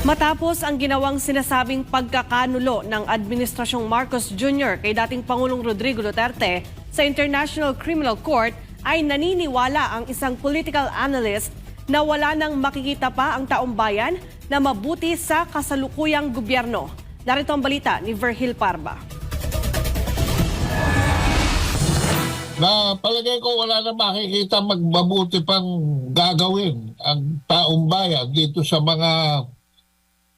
Matapos ang ginawang sinasabing pagkakanulo ng Administrasyong Marcos Jr. kay dating Pangulong Rodrigo Duterte sa International Criminal Court ay naniniwala ang isang political analyst na wala nang makikita pa ang taong bayan na mabuti sa kasalukuyang gobyerno. Narito ang balita ni Verhil Parba. na palagay ko wala na makikita magmabuti pang gagawin ang taong bayan dito sa mga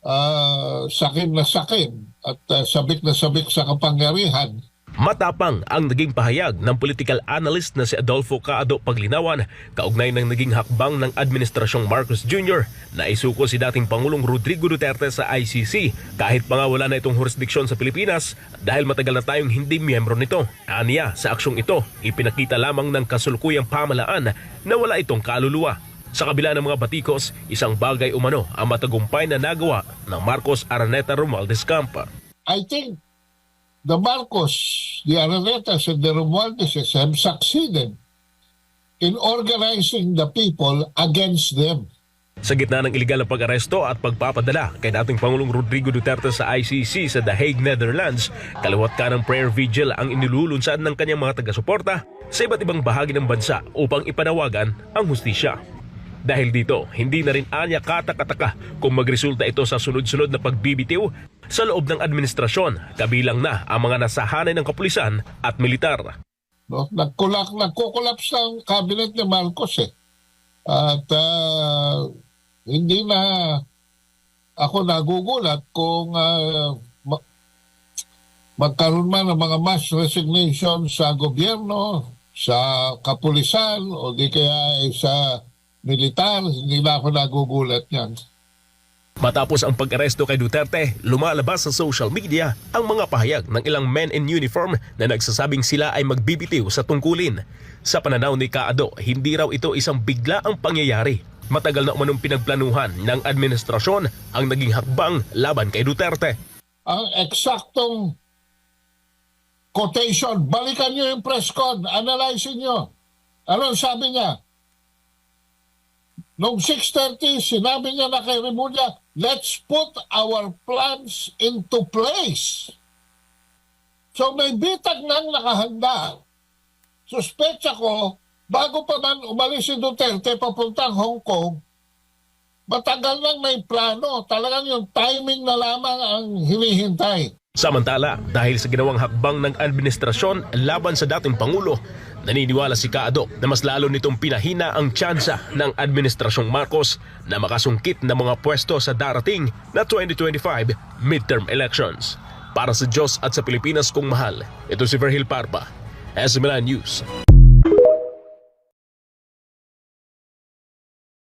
ah, sakin na sakin at ah, sabik na sabik sa kapangyarihan. Matapang ang naging pahayag ng political analyst na si Adolfo Caado Paglinawan kaugnay ng naging hakbang ng Administrasyong Marcos Jr. na isuko si dating Pangulong Rodrigo Duterte sa ICC kahit pa nga wala na itong jurisdiksyon sa Pilipinas dahil matagal na tayong hindi miyembro nito. Aniya, sa aksyong ito, ipinakita lamang ng kasulukuyang pamalaan na wala itong kaluluwa. Sa kabila ng mga batikos, isang bagay umano ang matagumpay na nagawa ng Marcos Araneta Romualdez Camp. I think the Marcos, the Arenetas, and the Romualdeses have succeeded in organizing the people against them. Sa gitna ng iligal na pag-aresto at pagpapadala kay dating Pangulong Rodrigo Duterte sa ICC sa The Hague, Netherlands, kaliwat ka ng prayer vigil ang inilulunsad ng kanyang mga taga-suporta sa iba't ibang bahagi ng bansa upang ipanawagan ang hustisya. Dahil dito, hindi na rin anya katakataka kung magresulta ito sa sunod-sunod na pagbibitiw sa loob ng administrasyon, kabilang na ang mga nasahanay ng kapulisan at militar. No? Nagkulak, nagkukulaps ang cabinet ni Marcos eh. At ah, hindi na ako nagugulat kung ah, ma- magkaroon man ng mga mass resignation sa gobyerno, sa kapulisan, o di kaya ay sa militar, hindi na ako nagugulat yan. Matapos ang pag-aresto kay Duterte, lumalabas sa social media ang mga pahayag ng ilang men in uniform na nagsasabing sila ay magbibitiw sa tungkulin. Sa pananaw ni Kaado, hindi raw ito isang bigla ang pangyayari. Matagal na umanong pinagplanuhan ng administrasyon ang naging hakbang laban kay Duterte. ang eksaktong quotation. Balikan nyo yung press con. Analyze nyo. Ano sabi niya? Noong 6.30, sinabi niya na kay Remulla, let's put our plans into place. So may bitag nang nakahanda. Suspecha ko, bago pa man umalis si Duterte papuntang Hong Kong, matagal nang may plano. Talagang yung timing na lamang ang hinihintay. Samantala, dahil sa ginawang hakbang ng administrasyon laban sa dating Pangulo, naniniwala si Kaado na mas lalo nitong pinahina ang tsansa ng Administrasyong Marcos na makasungkit ng mga pwesto sa darating na 2025 midterm elections. Para sa Diyos at sa Pilipinas kong mahal, ito si Verhil Parpa, SMNI News.